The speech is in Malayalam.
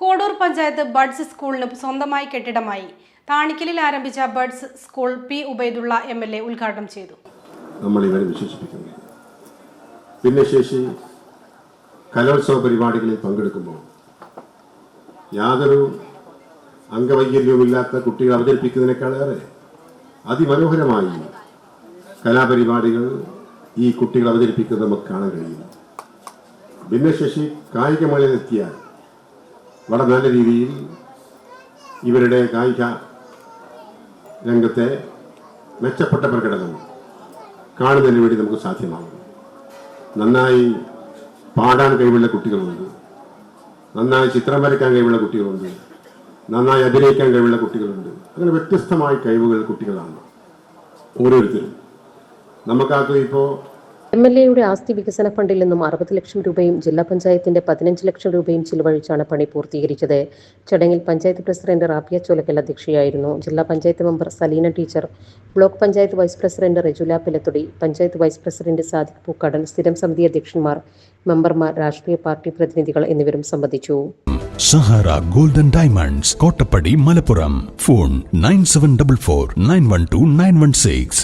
കോഡൂർ പഞ്ചായത്ത് ബഡ്സ് സ്കൂളിന് സ്വന്തമായി കെട്ടിടമായി. താണിക്കലിൽ ആരംഭിച്ച buds school P Ubaidulla M L A ഉദ്ഘാടനം ചെയ്തു. നമ്മൾ ഇവരെ വിശേഷിപ്പിക്കുന്നത് ഭിന്നശേഷി കലോത്സവ പരിപാടികളിൽ പങ്കെടുക്കുമ്പോൾ യാതൊരു അംഗവൈകല്യവുമില്ലാത്ത കുട്ടികൾ അവതരിപ്പിക്കുന്നതിനേക്കാളേറെ അതിമനോഹരമായി കലാപരിപാടികൾ ഈ കുട്ടികൾ അവതരിപ്പിക്കുന്നത് നമുക്ക് കാണാൻ കഴിയും. ഭിന്നശേഷി കായികമേളയിലെത്തിയാൽ വളരെ നല്ല രീതിയിൽ ഇവരുടെ കായിക രംഗത്തെ മെച്ചപ്പെട്ട പ്രകടനം കാണുന്നതിന് വേണ്ടി നമുക്ക് സാധ്യമാകും. നന്നായി പാടാൻ കഴിവുള്ള കുട്ടികളുണ്ട്. നന്നായി ചിത്രം വരയ്ക്കാൻ കഴിവുള്ള കുട്ടികളുണ്ട്. നന്നായി അഭിനയിക്കാൻ കഴിവുള്ള കുട്ടികളുണ്ട്. അങ്ങനെ വ്യത്യസ്തമായ കഴിവുകൾ കുട്ടികളാണ് ഓരോരുത്തരും. നമുക്കകത്ത് ഇപ്പോൾ എം എൽ എയുടെ ആസ്തി വികസന ഫണ്ടിൽ നിന്നും അറുപത് ലക്ഷം രൂപയും ജില്ലാ പഞ്ചായത്തിന്റെ പതിനഞ്ച് ലക്ഷം രൂപയും ചിലവഴിച്ചാണ് പണി പൂർത്തീകരിച്ചത്. ചടങ്ങിൽ പഞ്ചായത്ത് പ്രസിഡന്റ് റാബിയ ചോലക്കൽ അധ്യക്ഷയായിരുന്നു. ജില്ലാ panchayat member Saleena teacher block panchayat vice president Rejula Pilathodi panchayat vice president Sadiq Pookkadan സ്ഥിരം സമിതി അധ്യക്ഷന്മാർ മെമ്പർമാർ രാഷ്ട്രീയ പാർട്ടി പ്രതിനിധികൾ എന്നിവരും സംബന്ധിച്ചു. Sahara golden diamonds Kottappadi Malappuram. Phone nine seven double four nine one two nine one six.